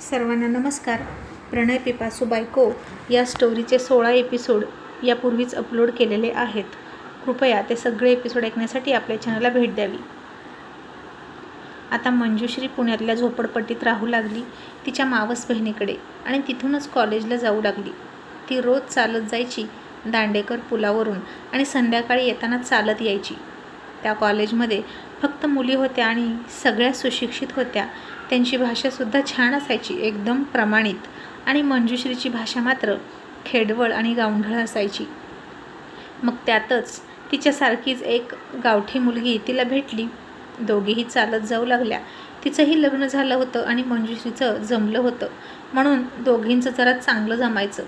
सर्वांना नमस्कार. प्रणय पिपासू बायको या स्टोरीचे सोळा एपिसोड यापूर्वीच अपलोड केलेले आहेत. कृपया ते सगळे एपिसोड ऐकण्यासाठी आपल्या चॅनलला भेट द्यावी. आता मंजुश्री पुण्यातल्या झोपडपट्टीत राहू लागली तिच्या मावस बहिणीकडे आणि तिथूनच कॉलेजला जाऊ लागली. ती रोज चालत जायची दांडेकर पुलावरून आणि संध्याकाळी येताना चालत यायची. त्या कॉलेजमध्ये फक्त मुली होत्या आणि सगळ्या सुशिक्षित होत्या. त्यांची भाषासुद्धा छान असायची एकदम प्रमाणित. आणि मंजुश्रीची भाषा मात्र खेडवळ आणि गावंढळ असायची. मग त्यातच तिच्यासारखीच एक गावठी मुलगी तिला भेटली. दोघेही चालत जाऊ लागल्या. तिचंही लग्न झालं होतं आणि मंजुश्रीचं जमलं होतं. म्हणून दोघींचं जरा चांगलं जमायचं.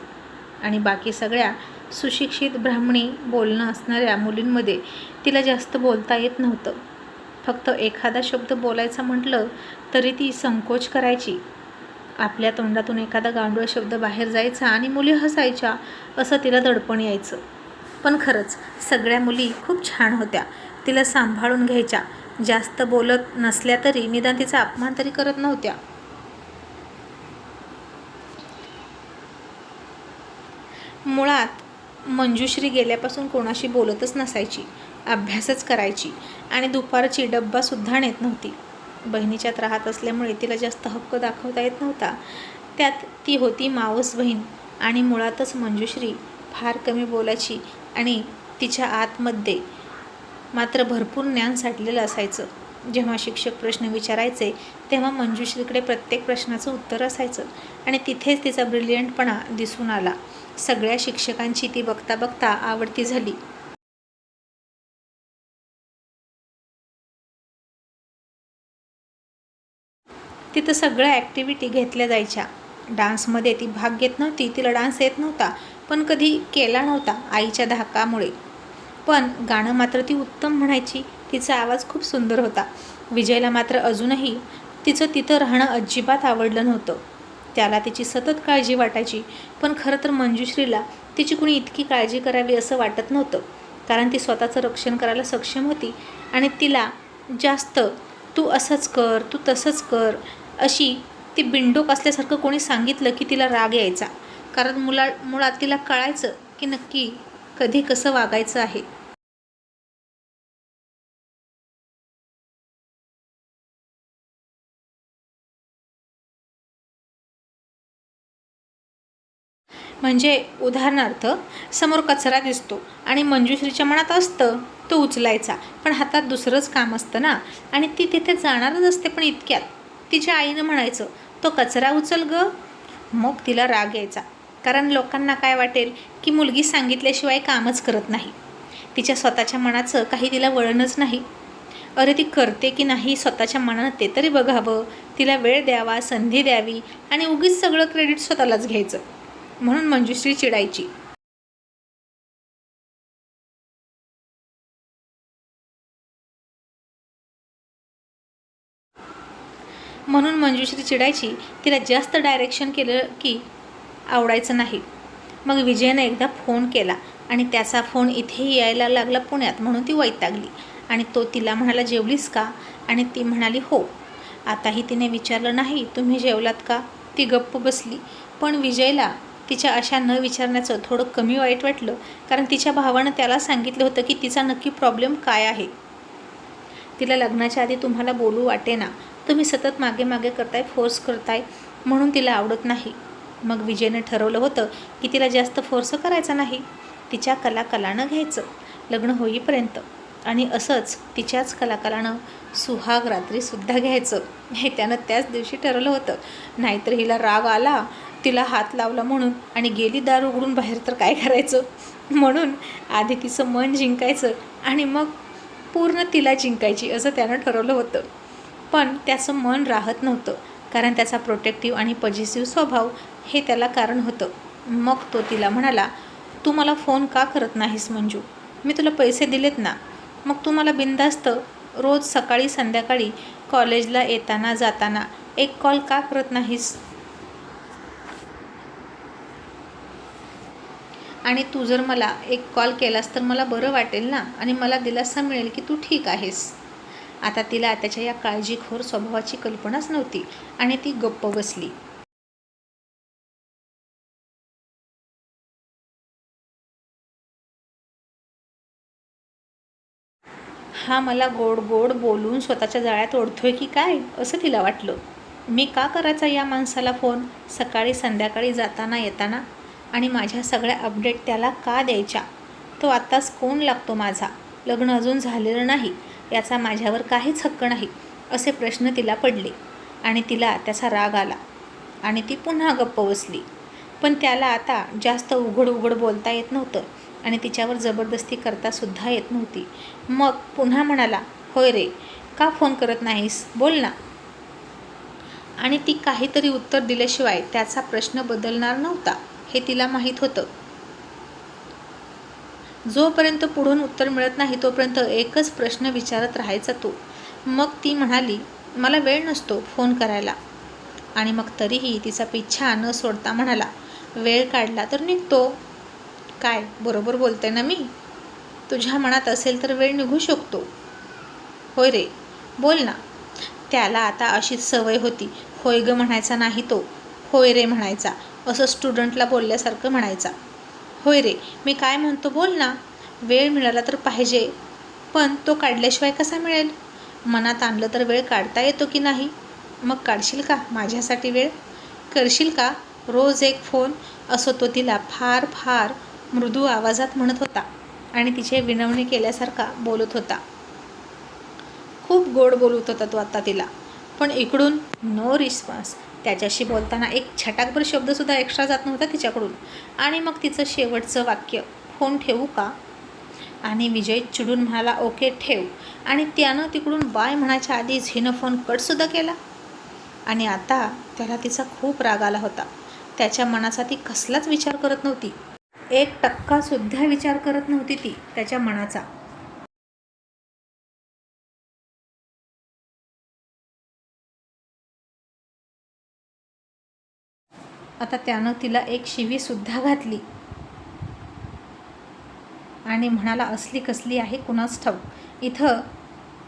आणि बाकी सगळ्या सुशिक्षित ब्राह्मणी बोलणं असणाऱ्या मुलींमध्ये तिला जास्त बोलता येत नव्हतं. फक्त एखादा शब्द बोलायचा म्हटलं तरी ती संकोच करायची. आपल्या तोंडातून एखादा गांडूळ शब्द बाहेर जायचा आणि मुली हसायच्या असं तिला दडपण यायचं. पण खरंच सगळ्या मुली खूप छान होत्या. तिला सांभाळून घ्यायच्या. जास्त बोलत नसल्या तरी निदान तिचा अपमान तरी करत नव्हत्या. मुळात मंजुश्री गेल्यापासून कोणाशी बोलतच नसायची अभ्यासच करायची आणि दुपारची डब्बासुद्धा नेत नव्हती. बहिणीच्यात राहत असल्यामुळे तिला जास्त हक्क दाखवता येत नव्हता. त्यात ती होती मावस बहीण आणि मुळातच मंजुश्री फार कमी बोलायची आणि तिच्या आतमध्ये मात्र भरपूर ज्ञान साठलेलं असायचं. जेव्हा शिक्षक प्रश्न विचारायचे तेव्हा मंजुश्रीकडे प्रत्येक प्रश्नाचं उत्तर असायचं आणि तिथेच तिचा ब्रिलियंटपणा दिसून आला. सगळ्या शिक्षकांची ती बघता बघता आवडती झाली. तिथं सगळ्या ॲक्टिव्हिटी घेतल्या जायच्या. डान्समध्ये ती भाग घेत नव्हती तिला डान्स येत नव्हता पण कधी केला नव्हता आईच्या धाकामुळे. पण गाणं मात्र ती उत्तम म्हणायची तिचा आवाज खूप सुंदर होता. विजयला मात्र अजूनही तिचं तिथं राहणं अजिबात आवडलं नव्हतं. त्याला तिची सतत काळजी वाटायची. पण खरं तर मंजुश्रीला तिची कुणी इतकी काळजी करावी असं वाटत नव्हतं. कारण ती स्वतःचं रक्षण करायला सक्षम होती आणि तिला जास्त तू असंच कर तू तसंच कर अशी ती बिंडोक असल्यासारखं कोणी सांगितलं की तिला राग यायचा. कारण मुला मुळात तिला कळायचं की नक्की कधी कसं वागायचं आहे. म्हणजे उदाहरणार्थ समोर कचरा दिसतो आणि मंजुश्रीच्या मनात असतं तो उचलायचा. पण हातात दुसरंच काम असतं ना? आणि ती तिथे जाणारच असते पण इतक्यात. तिच्या आईनं म्हणायचं तो कचरा उचल ग. मग तिला राग यायचा. कारण लोकांना काय वाटेल की मुलगी सांगितल्याशिवाय कामच करत नाही. तिच्या स्वतःच्या मनाचं काही तिला वळणच नाही. अरे ती करते की नाही स्वतःच्या मनानं ते तरी बघावं. तिला वेळ द्यावा संधी द्यावी आणि उगीच सगळं क्रेडिट स्वतःलाच घ्यायचं. म्हणून मंजुश्री चिडायची. म्हणून मंजुश्री चिडायची. तिला जास्त डायरेक्शन केलं की आवडायचं नाही. मग विजयनं एकदा फोन केला आणि त्याचा फोन इथेही यायला लागला पुण्यात म्हणून ती वैतागली. आणि तो तिला म्हणाला जेवलीस का? आणि ती म्हणाली हो. आताही तिने विचारलं नाही तुम्ही जेवलात का? ती गप्प बसली. पण विजयला तिच्या अशा न विचारण्याचं थोडं कमी वाईट वाटलं कारण तिच्या भावानं त्याला सांगितलं होतं की तिचा नक्की प्रॉब्लेम काय आहे. तिला लग्नाच्या आधी तुम्हाला बोलू वाटे ना तुम्ही सतत मागे मागे करताय फोर्स करताय म्हणून तिला आवडत नाही. मग विजयनं ठरवलं होतं की तिला जास्त फोर्स करायचा नाही. तिच्या कलाकलानं घ्यायचं लग्न होईपर्यंत. आणि असंच तिच्याच कलाकलानं सुहाग रात्रीसुद्धा घ्यायचं. हे त्यानं त्याच दिवशी ठरवलं होतं. नाहीतर हिला राग आला तिला हात लावला म्हणून आणि गेली दार उघडून बाहेर तर काय करायचं? म्हणून आधी तिचं मन जिंकायचं आणि मग पूर्ण तिला जिंकायची असं त्यानं ठरवलं होतं. पण त्याचं मन राहत नव्हतं कारण त्याचा प्रोटेक्टिव्ह आणि पॉझिटिव्ह स्वभाव हे त्याला कारण होतं. मग तो तिला म्हणाला तू मला फोन का करत नाहीस मंजू? मी तुला पैसे दिलेत ना. मग तू मला बिंदास्त रोज सकाळी संध्याकाळी कॉलेजला येताना जाताना एक कॉल का करत नाहीस? आणि तू जर मला एक कॉल केलास तर मला बरं वाटेल ना? आणि मला दिलासा मिळेल की तू ठीक आहेस? आता तिला त्याच्या या काळजीखोर स्वभावाची कल्पनाच नव्हती आणि ती गप्प बसली. हा मला गोड गोड बोलून स्वतःच्या जाळ्यात ओढतोय की काय? असं तिला वाटलं. मी का करायचा या माणसाला फोन? सकाळी संध्याकाळी जाताना येताना आणि माझ्या सगळ्या अपडेट त्याला का द्यायच्या? तो आत्ताच कोण लागतो माझा. लग्न अजून झालेलं नाही. याचा माझ्यावर काहीच हक्क नाही असे प्रश्न तिला पडले. आणि तिला त्याचा राग आला. आणि ती पुन्हा गप्प बसली. पण त्याला आता जास्त उघड उघड बोलता येत नव्हतं आणि तिच्यावर जबरदस्ती करतासुद्धा येत नव्हती. मग पुन्हा म्हणाला होय रे का फोन करत नाहीस? बोल ना. आणि ती काहीतरी उत्तर दिल्याशिवाय त्याचा प्रश्न बदलणार नव्हता. हे तिला माहीत होतं. जोपर्यंत पुढून उत्तर मिळत नाही तोपर्यंत एकच प्रश्न विचारत राहायचा तो. मग ती म्हणाली मला वेळ नसतो फोन करायला. आणि मग तरीही तिचा पिच्छा न सोडता म्हणाला वेळ काढला तर निघतो. काय बरोबर बोलते ना मी? तुझ्या मनात असेल तर वेळ निघू शकतो. होय रे बोल ना. त्याला आता अशीच सवय होती. होय ग म्हणायचा नाही तो. होय रे म्हणायचा. असं स्टुडंटला बोलल्यासारखं म्हणायचा. होय रे मी काय म्हणतो बोल ना. वेळ मिळाला तर पाहिजे पण तो काढल्याशिवाय कसा मिळेल? मनात आणलं तर वेळ काढता येतो की नाही? मग काढशील का माझ्यासाठी वेळ? करशील का? रोज एक फोन? असं तो तिला फार फार मृदू आवाजात म्हणत होता आणि तिचे विनवणी केल्यासारखा बोलत होता. खूप गोड बोलत होता तो आत्ता तिला. पण इकडून नो रिस्पॉन्स त्याच्याशी बोलताना एक छटाकभर शब्दसुद्धा एक्स्ट्रा जात नव्हता तिच्याकडून. आणि मग तिचं शेवटचं वाक्य फोन ठेवू का? आणि विजय चिडून म्हणाला ओके ठेव. आणि त्यानं तिकडून बाय म्हणायच्या आधीच हिनं फोन कटसुद्धा केला. आणि आता त्याला तिचा खूप राग आला होता. त्याच्या मनाचा ती कसलाच विचार करत नव्हती. एक टक्कासुद्धा विचार करत नव्हती ती त्याच्या मनाचा. आता त्यानं तिला एक शिवीसुद्धा घातली. आणि म्हणाला असली कसली आहे कुणाच ठाऊक. इथं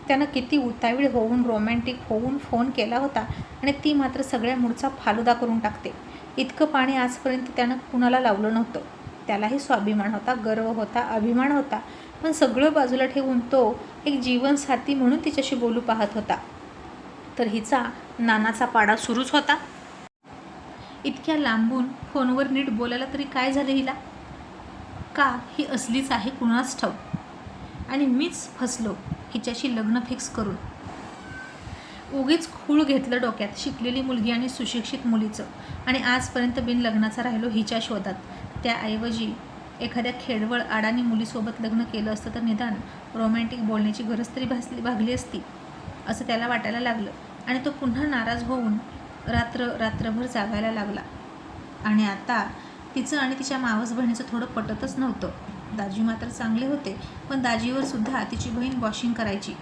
त्यानं किती उतावीळ होऊन रोमॅन्टिक होऊन फोन केला होता आणि ती मात्र सगळ्या मूडचा फालुदा करून टाकते. इतकं पाणी आजपर्यंत त्यानं कुणाला लावलं नव्हतं. त्यालाही स्वाभिमान होता गर्व होता अभिमान होता. पण सगळं बाजूला ठेवून तो एक जीवनसाथी म्हणून तिच्याशी बोलू पाहत होता. तर हिचा नानाचा पाडा सुरूच होता. इतक्या लांबून फोनवर नीट बोलायला तरी काय झालं हिला? का ही असलीच आहे कुणास ठाऊ आणि मीच फसलो हिच्याशी लग्न फिक्स करून. उगीच खूळ घेतलं डोक्यात शिकलेली मुलगी आणि सुशिक्षित मुलीचं. आणि आजपर्यंत बिन लग्नाचा राहिलो हिच्या शोधात. त्याऐवजी एखाद्या खेडवळ आडानी मुलीसोबत लग्न केलं असतं तर निदान रोमॅन्टिक बोलण्याची गरज तरी भासली भागली असती असं त्याला वाटायला लागलं. आणि तो पुन्हा नाराज होऊन रात्र रात्रभर जागायला लागला. आणि आता तिचं आणि तिच्या मावस बहिणीचं थोडं पटतच नव्हतं. दाजी मात्र चांगले होते पण दाजीवर सुद्धा तिची बहीण वॉशिंग करायची.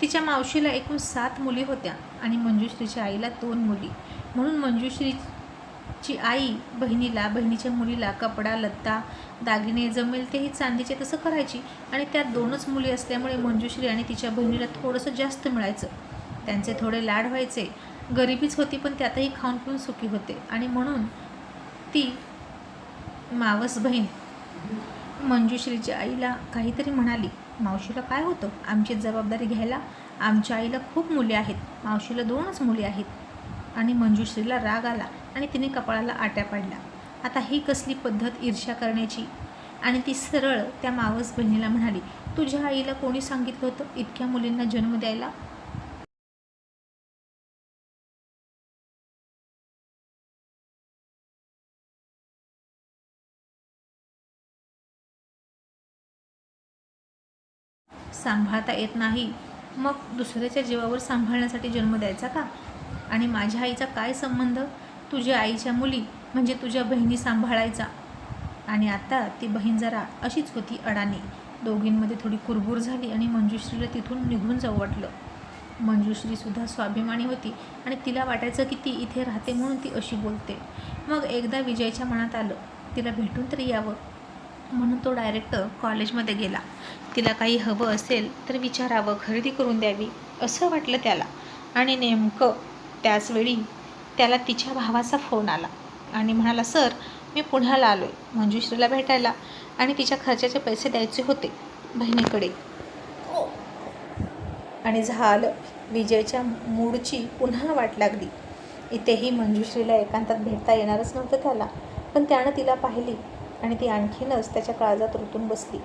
तिच्या मावशीला एकूण सात मुली होत्या आणि मंजुश्रीच्या आईला दोन मुली. म्हणून मंजुश्रीची आई बहिणीला बहिणीच्या मुलीला कपडा लत्ता दागिने जमेल तेही चांदीचे तसं करायची आणि त्यात दोनच मुली असल्यामुळे मंजुश्री आणि तिच्या बहिणीला थोडंसं जास्त मिळायचं. त्यांचे थोडे लाड व्हायचे गरिबीच होती पण त्यातही खाऊन पिऊन सुखी होते. आणि म्हणून ती मावस बहीण मंजुश्रीच्या आईला काहीतरी म्हणाली मावशीला काय होतं? आमची जबाबदारी घ्यायला आमच्या आईला खूप मुली आहेत. मावशीला दोनच मुली आहेत. आणि मंजुश्रीला राग आला आणि तिने कपाळाला आट्या पाडल्या. आता ही कसली पद्धत ईर्ष्या करण्याची? आणि ती सरळ त्या मावस बहिणीला म्हणाली तुझ्या आईला कोणी सांगितलं होतं इतक्या मुलींना जन्म द्यायला? सांभाळता येत नाही. मग दुसऱ्याच्या जीवावर सांभाळण्यासाठी जन्म द्यायचा का? आणि माझ्या आईचा काय संबंध? तुझ्या आईच्या मुली म्हणजे तुझ्या बहिणी सांभाळायचा. आणि आता ती बहीण जरा अशीच होती अडाणी. दोघींमध्ये थोडी कुरबुर झाली आणि मंजुश्रीला तिथून निघून जाऊ वाटलं. मंजुश्रीसुद्धा स्वाभिमानी होती आणि तिला वाटायचं की ती इथे राहते म्हणून ती अशी बोलते. मग एकदा विजयच्या मनात आलं. तिला भेटून तरी यावं. म्हणून तो डायरेक्ट कॉलेजमध्ये गेला. तिला काही हवं असेल तर विचारावं खरेदी करून द्यावी असं वाटलं त्याला. आणि नेमकं त्याचवेळी त्याला तिच्या भावाचा फोन आला आणि म्हणाला सर मी पुण्याला आलो आहे मंजुश्रीला भेटायला आणि तिच्या खर्चाचे पैसे द्यायचे होते बहिणीकडे. आणि झालं. विजयच्या मूडची पुन्हा वाट लागली. इथेही मंजुश्रीला एकांतात भेटता येणारच नव्हतं त्याला पण त्यानं तिला पाहिली. आणि ती आणखीनच त्याच्या काळजात रुतून बसली.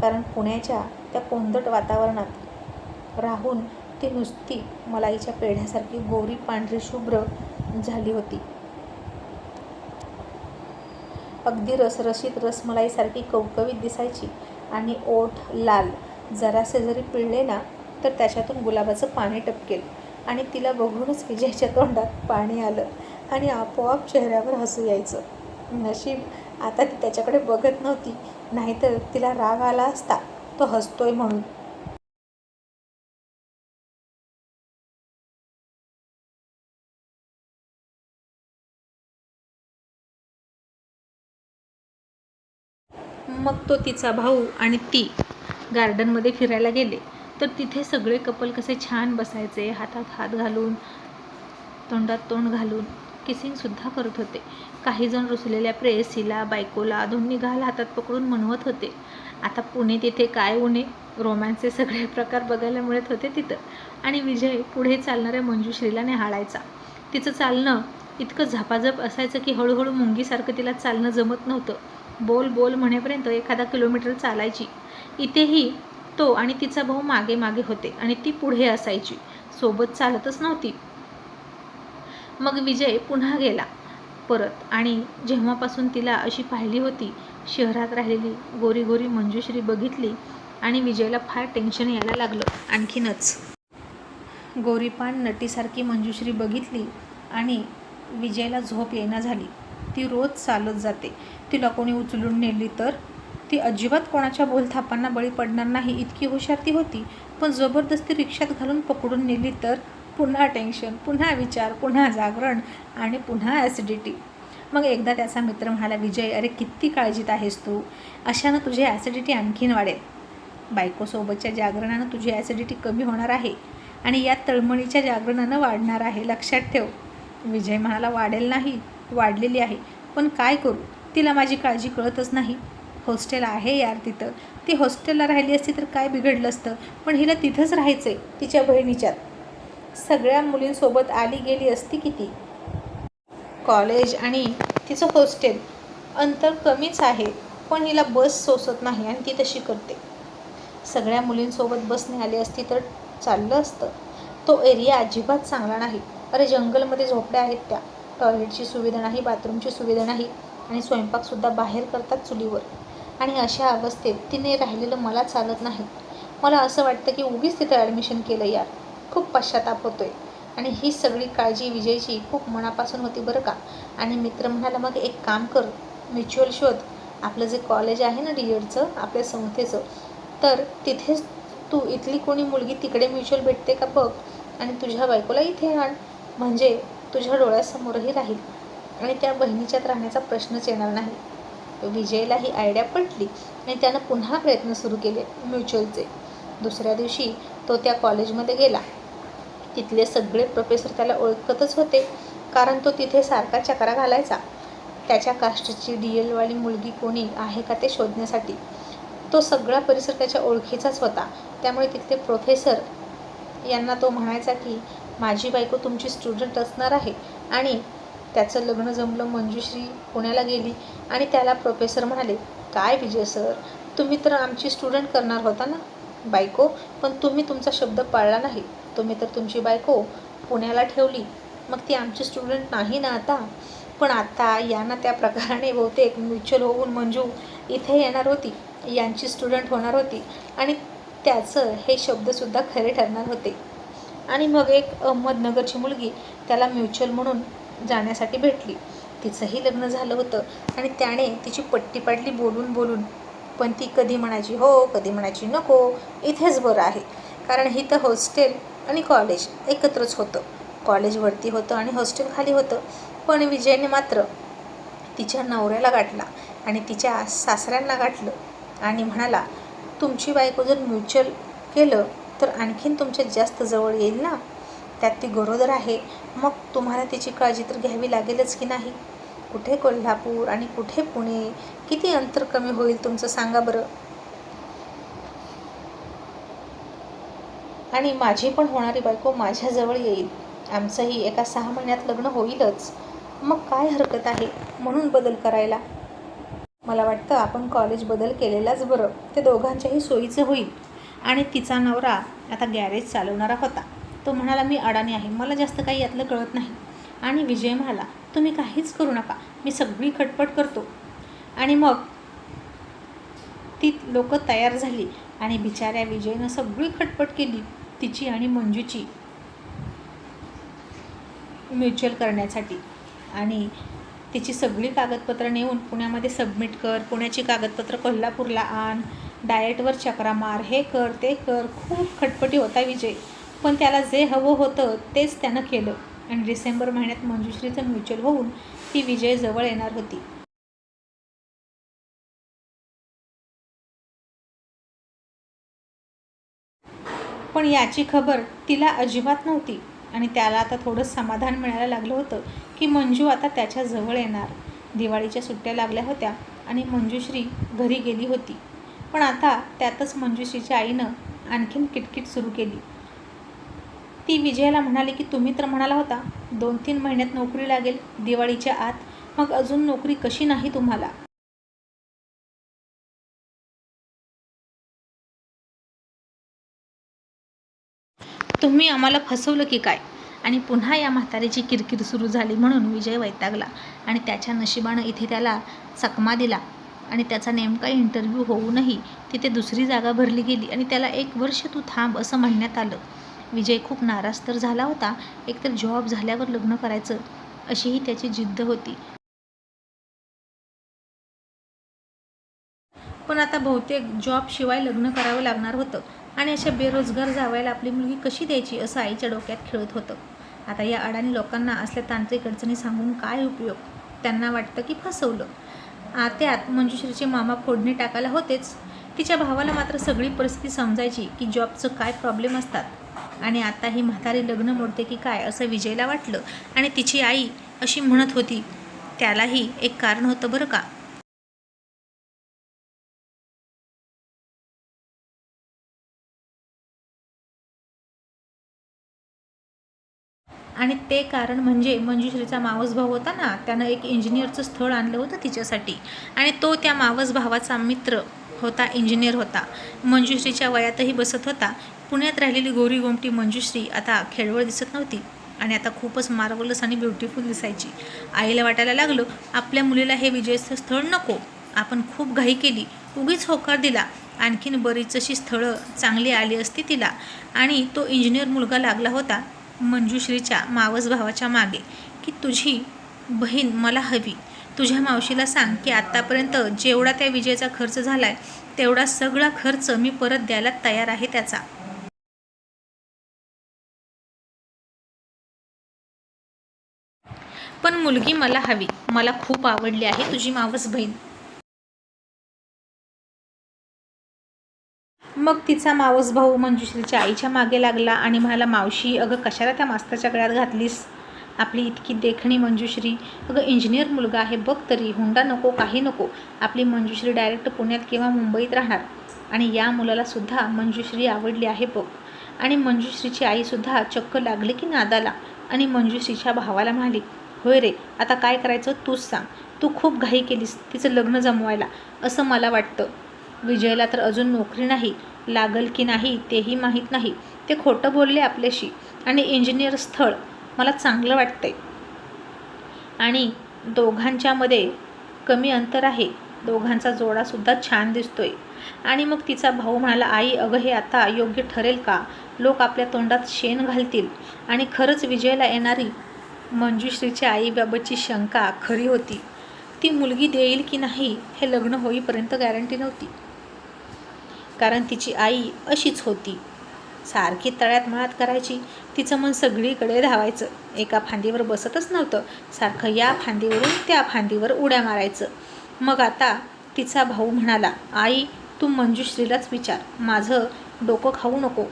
कारण पुण्याच्या त्या कोंदट वातावरणात राहून ती नुसती मलाईच्या पेढ्यासारखी गोरी पांढरी शुभ्र झाली होती. अगदी रसरशीत रसमलाईसारखी कवकवीत दिसायची आणि ओठ लाल जरासे जरी पिळले ना तर त्याच्यातून गुलाबाचं पाणी टपकेल आणि तिला बघूनच विजयच्या तोंडात पाणी आलं आणि आपोआप चेहऱ्यावर हसू यायचं. नशीब आता ती त्याच्याकडे बघत नव्हती. नाहीतर तिला राग आला असता तो हसतोय म्हणून. मग तो तिचा भाऊ आणि ती गार्डनमध्ये फिरायला गेले. तर तिथे सगळे कपल कसे छान बसायचे हातात हात घालून तोंडात तोंड घालून किसिंगसुद्धा करत होते. काही जण रुसलेल्या प्रेयसीला बायकोला दोन्ही घाल हातात पकडून म्हणवत होते. आता पुणे तिथे काय उणे? रोमॅन्सचे सगळे प्रकार बघायला मिळत होते तिथं. आणि विजय पुढे चालणाऱ्या मंजुश्रीला निहाळायचा. तिचं चालणं इतकं झपाझप असायचं की हळूहळू मुंगीसारखं तिला चालणं जमत नव्हतं. बोल बोल म्हणेपर्यंत एखादा किलोमीटर चालायची. इथेही तो आणि तिचा भाऊ मागे मागे होते आणि ती पुढे असायची. सोबत चालतच नव्हती. मग विजय पुन्हा गेला. परत. आणि जेव्हापासून तिला अशी पाहिली होती शहरात राहिलेली गोरी गोरी मंजुश्री बघितली आणि विजयला फार टेन्शन यायला लागलं आणखीनच. गोरीपान नटीसारखी मंजुश्री बघितली आणि विजयला झोप येईना झाली. ती रोज चालत जाते. तिला कोणी उचलून नेली तर? ती अजिबात कोणाच्या बोलथापांना बळी पडणार नाही इतकी हुशार ती होती. पण जबरदस्ती रिक्षात घालून पकडून नेली तर? पुन्हा टेन्शन पुन्हा विचार पुन्हा जागरण आणि पुन्हा ॲसिडिटी मग एकदा त्याचा मित्र म्हणाला विजय अरे किती काळजीत आहेस तू? अशानं तुझी ॲसिडिटी आणखीन वाढेल. बायकोसोबतच्या जागरणानं तुझी ॲसिडिटी कमी होणार आहे आणि या तळमळीच्या जागरणानं वाढणार आहे. लक्षात ठेव. विजय म्हणाला वाढेल नाही वाढलेली आहे. पण काय करू? तिला माझी काळजी कळतच नाही. हॉस्टेल आहे यार तिथं. ती हॉस्टेलला राहिली असती तर काय बिघडलं असतं? पण हिला तिथंच राहायचं आहे तिच्या बहिणीच्यात. सगळ्या मुलींसोबत आली गेली असती किती? कॉलेज आणि तिचं हॉस्टेल अंतर कमीच आहे पण हिला बस सोसत नाही आणि ती तशी करते. सगळ्या मुलींसोबत बसने आली असती तर चाललं असतं. तो एरिया अजिबात चांगला नाही. अरे जंगलमध्ये झोपड्या आहेत त्या. टॉयलेटची सुविधा नाही बाथरूमची सुविधा नाही आणि स्वयंपाकसुद्धा बाहेर करतात चुलीवर. आणि अशा अवस्थेत तिने राहिलेलं मला चालत नाही. मला असं वाटतं की उगीच तिथं ॲडमिशन केलं यार. खूप पश्चाताप होतो आहे आणि ही सगळी काळजी विजयची खूप मनापासून होती बरं का? आणि मित्र म्हणाला मग एक काम कर म्युच्युअल शोध. आपलं जे कॉलेज आहे ना डी एडचं आपल्या संस्थेचं तर तिथेच तू इथली कोणी मुलगी तिकडे म्युच्युअल भेटते का बघ? आणि तुझ्या बायकोला इथे आण. म्हणजे तुझ्या डोळ्यासमोरही राहील. आणि त्या बहिणीच्यात राहण्याचा प्रश्नच येणार नाही. विजयला ही आयडिया पटली आणि त्यानं पुन्हा प्रयत्न सुरू केले म्युच्युअलचे. दुसऱ्या दिवशी तो त्या कॉलेजमध्ये गेला. तिथले सगळे प्रोफेसर त्याला ओळखतच होते. कारण तो तिथे सारखा चकरा घालायचा. त्याच्या कास्टची डी एलवाली मुलगी कोणी आहे का ते शोधण्यासाठी? तो सगळा परिसर त्याच्या ओळखीचाच होता. त्यामुळे तिथले प्रोफेसर यांना तो म्हणायचा की माझी बायको तुमची स्टुडंट असणार आहे. आणि त्याचं लग्न जमलं मंजुश्री पुण्याला गेली आणि त्याला प्रोफेसर म्हणाले काय विजय सर तुम्ही तर आमची स्टुडंट करणार होता ना? बायको पण तुम्ही तुमचा शब्द पाळला नाही. तुम्ही तर तुमची बायको पुण्याला ठेवली. मग ती आमची स्टुडंट नाही ना आता? पण आता यांना त्या प्रकाराने बहुतेक म्युच्युअल होऊन मंजू इथे येणार होती. यांची स्टुडंट होणार होती. आणि त्याचं हे शब्दसुद्धा खरे ठरणार होते. आणि मग एक अहमदनगरची मुलगी त्याला म्युच्युअल म्हणून जाण्यासाठी भेटली. तिचंही लग्न झालं होतं. आणि त्याने तिची पट्टी पाडली बोलून बोलून. पण ती कधी म्हणायची हो कधी म्हणायची नको इथेच बरं आहे. कारण ही तर हॉस्टेल आणि कॉलेज एकत्रच होतं. कॉलेजवरती होतं आणि हॉस्टेल खाली होतं. पण विजयने मात्र तिच्या नवऱ्याला गाठला आणि तिच्या सासऱ्यांना गाठलं आणि म्हणाला तुमची बायको जर म्युच्युअल केलं तर आणखीन तुमच्या जास्त जवळ येईल ना? त्यात ती गरोदर आहे. मग तुम्हाला तिची काळजी तर घ्यावी लागेलच की नाही? कुठे कोल्हापूर आणि कुठे पुणे? किती अंतर कमी होईल तुमचं सांगा बरं. आणि माझी पण होणारी बायको माझ्याजवळ येईल. आमचंही एका सहा महिन्यात लग्न होईलच. मग काय हरकत आहे? म्हणून बदल करायला. मला वाटतं आपण कॉलेज बदल केलेलाच बरं. ते दोघांच्याही सोयीचं होईल. आणि तिचा नवरा आता गॅरेज चालवणारा होता. तो म्हणाला मी अडाणी आहे. मला जास्त काही यातलं कळत नाही. आणि विजय म्हणाला तुम्ही काहीच करू नका. मी सगळी खटपट करतो. आणि मग ती लोकं तयार झाली आणि बिचाऱ्या विजयनं सगळी खटपट केली. तिची आणि मंजूची म्युच्युअल करण्यासाठी. आणि तिची सगळी कागदपत्रं नेऊन पुण्यामध्ये सबमिट कर पुण्याची कागदपत्र कोल्हापूरला आण डाएटवर चक्रा मार हे कर ते कर खूप खटपटी होता विजय. पण त्याला जे हवं होतं तेच त्यानं केलं. आणि डिसेंबर महिन्यात मंजुश्रीचं म्युच्युअल होऊन ती विजय जवळ येणार होती. पण याची खबर तिला अजिबात नव्हती. आणि त्याला आता थोडं समाधान मिळायला लागलं होतं की मंजू आता त्याच्याजवळ येणार. दिवाळीच्या सुट्ट्या लागल्या होत्या आणि मंजूश्री घरी गेली होती. पण आता त्यातच मंजुश्रीच्या आईनं आणखीन किटकिट सुरू केली. ती विजयाला म्हणाली की तुम्ही तर म्हणाला होता दोन तीन महिन्यात नोकरी लागेल दिवाळीच्या आत. मग अजून नोकरी कशी नाही तुम्हाला? तुम्ही आम्हाला फसवलं की काय? आणि पुन्हा या म्हातारीची किरकिर सुरू झाली म्हणून विजय वैतागला आणि त्याच्या नशिबानं इथे त्याला चकमा दिला. आणि त्याचा नेमका इंटरव्ह्यू होऊनही तिथे दुसरी जागा भरली गेली आणि त्याला एक वर्ष तू थांब असं म्हणण्यात आलं. विजय खूप नाराज तर झाला होता एकतर जॉब झाल्यावर लग्न करायचं अशीही त्याची जिद्द होती. पण आता बहुतेक जॉबशिवाय लग्न करावं लागणार होतं. आणि अशा बेरोजगार जावायला आपली मुलगी कशी द्यायची असं आईच्या डोक्यात खेळत होतं. आता या अडाणी लोकांना असल्या तांत्रिक अडचणी सांगून काय उपयोग? त्यांना वाटतं की फसवलं. आत्यात मंजुश्रीचे मामा फोडणी टाकायला होतेच. तिच्या भावाला मात्र सगळी परिस्थिती समजायची की जॉबचं काय प्रॉब्लेम असतात. आणि आता ही म्हातारी लग्न मोडते की काय असं विजयला वाटलं. आणि तिची आई अशी म्हणत होती त्यालाही एक कारण होतं बरं का? आणि ते कारण म्हणजे मंजुश्रीचा मावस भाऊ होता ना त्यानं एक इंजिनियरचं स्थळ आणलं होतं तिच्यासाठी. आणि तो त्या मावस भावाचा मित्र होता इंजिनियर होता. मंजुश्रीच्या वयातही बसत होता. पुण्यात राहिलेली गोरी गोमटी मंजुश्री आता खेळवळ दिसत नव्हती आणि आता खूपच मार्वलस आणि ब्युटिफुल दिसायची. आईला वाटायला लागलं आपल्या मुलीला हे विजयचं स्थळ नको. आपण खूप घाई केली उगीच होकार दिला. आणखीन बरीच अशी स्थळं चांगली आली असती तिला. आणि तो इंजिनियर मुलगा लागला होता. मंजुश्रीच्या मावस भावाच्या मागे की तुझी बहीण मला हवी. तुझ्या मावशीला सांग की आत्तापर्यंत जेवढा त्या विजयाचा खर्च झाला आहे तेवढा सगळा खर्च मी परत द्यायला तयार आहे त्याचा. पण मुलगी मला हवी. मला खूप आवडली आहे तुझी मावस बहीण. मग तिचा मावस भाऊ मंजुश्रीच्या आईच्या मागे लागला आणि म्हणाला मावशी अगं कशाला त्या मास्तरच्या गळ्यात घातलीस? आपली इतकी देखणी मंजुश्री. अगं इंजिनियर मुलगा आहे बघ तरी हुंडा नको काही नको. आपली मंजुश्री डायरेक्ट पुण्यात किंवा मुंबईत राहणार. आणि या मुलाला सुद्धा मंजुश्री आवडली आहे बघ. आणि मंजुश्रीची आईसुद्धा चक्क लागली की नादाला आणि मंजुश्रीच्या भावाला म्हणाली होय रे आता काय करायचं तूच सांग. तू खूप घाई केलीस तिचं लग्न जमवायला. असं मला वाटतं. विजयला तर अजून नोकरी नाही लागल की नाही तेही माहीत नाही. ते खोटं बोलले आपल्याशी आणि इंजिनियर स्थळ मला चांगलं वाटतंय. आणि दोघांच्यामध्ये कमी अंतर आहे. दोघांचा जोडासुद्धा छान दिसतोय. आणि मग तिचा भाऊ म्हणाला आई अगं हे आता योग्य ठरेल का? लोक आपल्या तोंडात शेण घालतील. आणि खरंच विजयला येणारी मंजुश्रीच्या आईबाबतची शंका खरी होती. ती मुलगी देईल की नाही हे लग्न होईपर्यंत गॅरंटी नव्हती. कारण तिची आई अशीच होती. सारखी तळ्यात मळात करायची. तिचं मन सगळीकडे धावायचं. एका फांदीवर बसतच नव्हतं. सारखं या फांदीवरून त्या फांदीवर उड्या मारायचं. मग आता तिचा भाऊ म्हणाला आई तू मंजुश्रीलाच विचार. माझं डोकं खाऊ नको.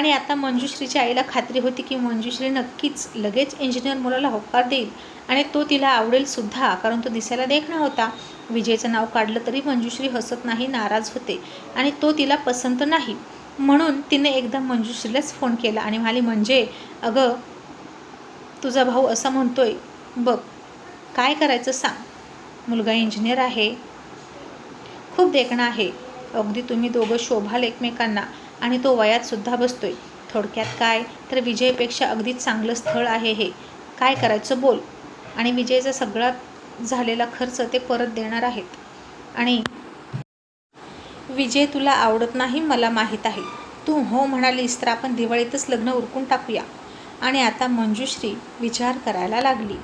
आणि आता मंजुश्रीच्या आईला खात्री होती की मंजुश्री नक्कीच लगेच इंजिनियर मुलाला होकार देईल. आणि तो तिला आवडेल सुद्धा कारण तो दिसायला देखणा होता. विजयचं नाव काढलं तरी मंजुश्री हसत नाही नाराज होते. आणि तो तिला पसंत नाही. म्हणून तिने एकदा मंजुश्रीलाच फोन केला आणि म्हणाली म्हणजे अगं तुझा भाऊ असं म्हणतोय बघ काय करायचं सांग. मुलगा इंजिनियर आहे. खूप देखणा आहे. अगदी तुम्ही दोघं शोभाल एकमेकांना. आणि तो वयातसुद्धा बसतोय. थोडक्यात काय? तर विजयपेक्षा अगदी चांगलं स्थळ आहे हे. काय करायचं बोल. आणि विजयचा सगळा झालेला खर्च ते परत देणार आहेत. आणि विजय तुला आवडत नाही मला माहीत आहे. तू हो म्हणालीस तर आपण दिवाळीतच लग्न उरकून टाकूया. आणि आता मंजुश्री विचार करायला लागली.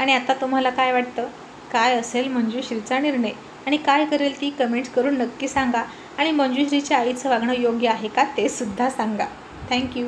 आणि आता तुम्हाला काय वाटतं? काय असेल मंजुश्रीचा निर्णय? आणि काय करेल ती कमेंट्स करून नक्की सांगा. आणि मंजुश्रीच्या आईचं वागणं योग्य आहे का ते सुद्धा सांगा. थँक्यू.